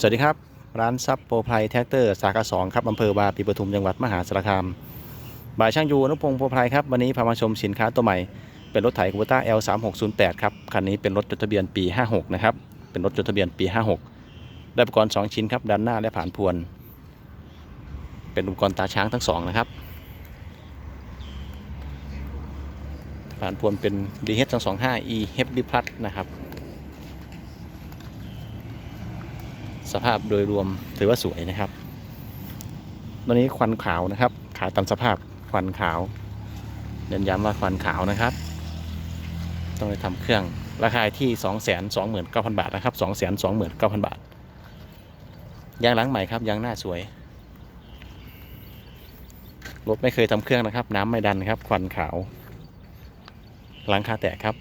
สวัสดีครับ ร้านซับโปรไพรแท็กเตอร์สาขาสองครับอำเภอบาปีปทุมจังหวัดมหาสารคามบ่ายช่างยูอนุพงศ์โปรไพรครับ วันนี้พามาชมสินค้าตัวใหม่ เป็นรถไถคูเปต้า L 3 6 0 8ครับ คันนี้เป็นรถจดทะเบียนปี 56 นะครับ เป็นรถจดทะเบียนปี 56 ได้อุปกรณ์ 2 ชิ้นครับด้านหน้าและผ่านพวน เป็นอุปกรณ์ตาช้างทั้งสองนะครับผ่านพวนเป็น DH 225 E Heavy Plus นะครับ สภาพโดยรวมถือว่าสวยนะครับ ตอนนี้ควันขาวนะครับ ขายตามสภาพควันขาวเน้นย้ำว่าควันขาวนะครับ ต้องไปทำเครื่องราคาที่ 2 2 9 0 0 0 บาทนะครับ2 2 9 0 0 0 บาท ยางหล้างใหม่ครับยางหน้าสวย รถไม่เคยทำเครื่องนะครับ น้ำไม่ดันครับ ควันขาวหลังคาแตกครับ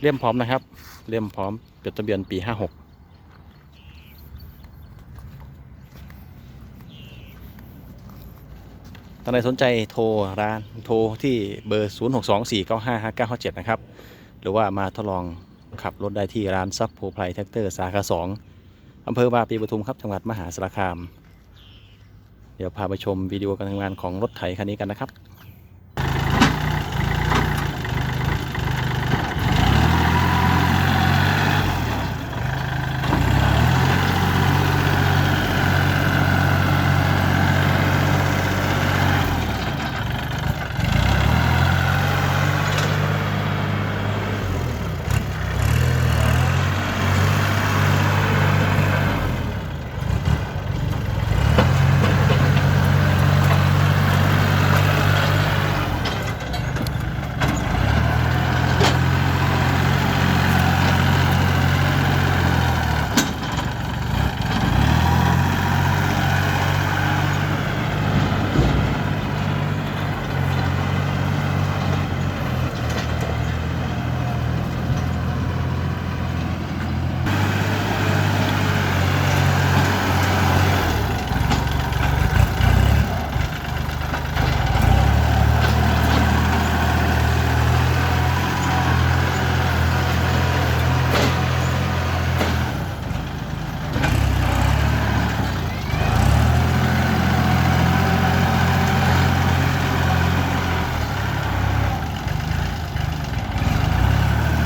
เลี่ยมพร้อมนะครับ เลี่ยมพร้อมจดทะเบียนปี 56 ท่านใดสนใจโทรร้านโทรที่เบอร์ 0 6 2 4 9 5 5 9 5 7 นะครับ หรือว่ามาทดลองขับรถได้ที่ร้านซับโพไพรแท็กเตอร์สาขา2อำเภอบาปีปทุมครับจังหวัดมหาสารคาม เดี๋ยวพาไปชมวิดีโอการทำงานของรถไถคันนี้กันนะครับ